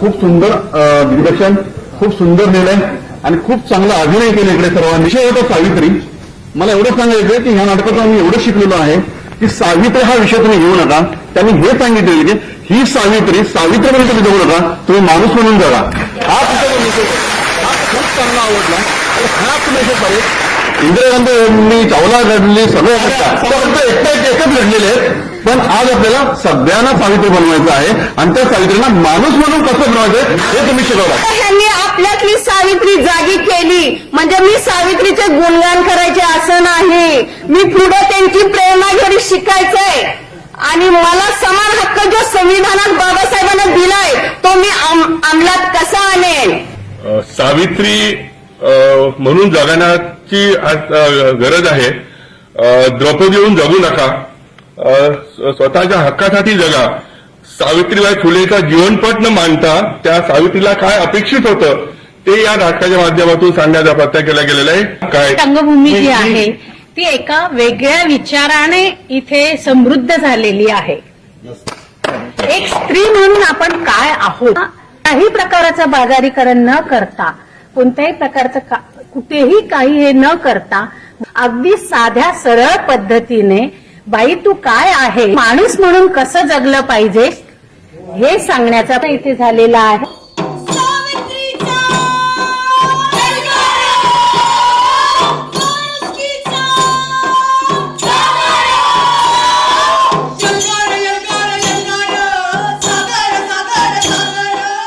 खूप सुंदर दिग्दर्शन खूप सुंदर लिहिलंय आणि खूप चांगला अभिनय केला इकडे सर्वांनी. विषय होता सावित्री. मला एवढं सांगायचं की ह्या नाटकातून मी एवढं शिकलेलो आहे की सावित्री हा विषय तुम्ही घेऊ नका. त्यांनी हे सांगितलेलं की ही सावित्री सावित्री म्हणून तुम्ही जगू नका. तुम्ही माणूस म्हणून जगा. हा तुमचा हा खूप चांगला आवडला. हा हाच मेसेज आहे इंदिरा गांधी यांनी चावला घडली सगळं फक्त एकटा एकच घडलेले आहेत. पण आज आपल्याला सगळ्यांना सावित्री बनवायचं आहे आणि त्या सावित्रीला माणूस म्हणून कसं बनवायचं हे तुम्ही शिकवलं. ह्यांनी आपल्यातली सावित्री जागी केली. म्हणजे मी सावित्रीचे गुणगान करायचे असं नाही. मी पुढे त्यांची प्रेरणा घरी शिकायचंय. आणि मला समान हक्क जो संविधानात बाबासाहेबांना दिलाय तो मी अम- अंमलात कसा आणेन? अ, सावित्री अ, म्हणून जगण्याची आज अ, गरज आहे. अ, द्रौपदीहून जगू नका. स्वतःच्या हक्कासाठी जगा. सावित्रीबाई फुलेचा जीवनपट न मांडता त्या सावित्रीला काय अपेक्षित होतं ते या नाटकाच्या माध्यमातून सांगण्याचा प्रयत्न केला गेलेला आहे. काय? रंगभूमी जी आहे ती एका वेगळ्या विचाराने इथे समृद्ध झालेली आहे. एक स्त्री म्हणून आपण काय आहोत? काही प्रकारचं बाजारीकरण न करता कोणत्याही प्रकारचं कुठेही काही हे न करता अगदी साध्या सरळ पद्धतीने बाई तू काय आहे? माणूस म्हणून कसं जगलं पाहिजे? हे सांगण्याचा इथे झालेला आहे.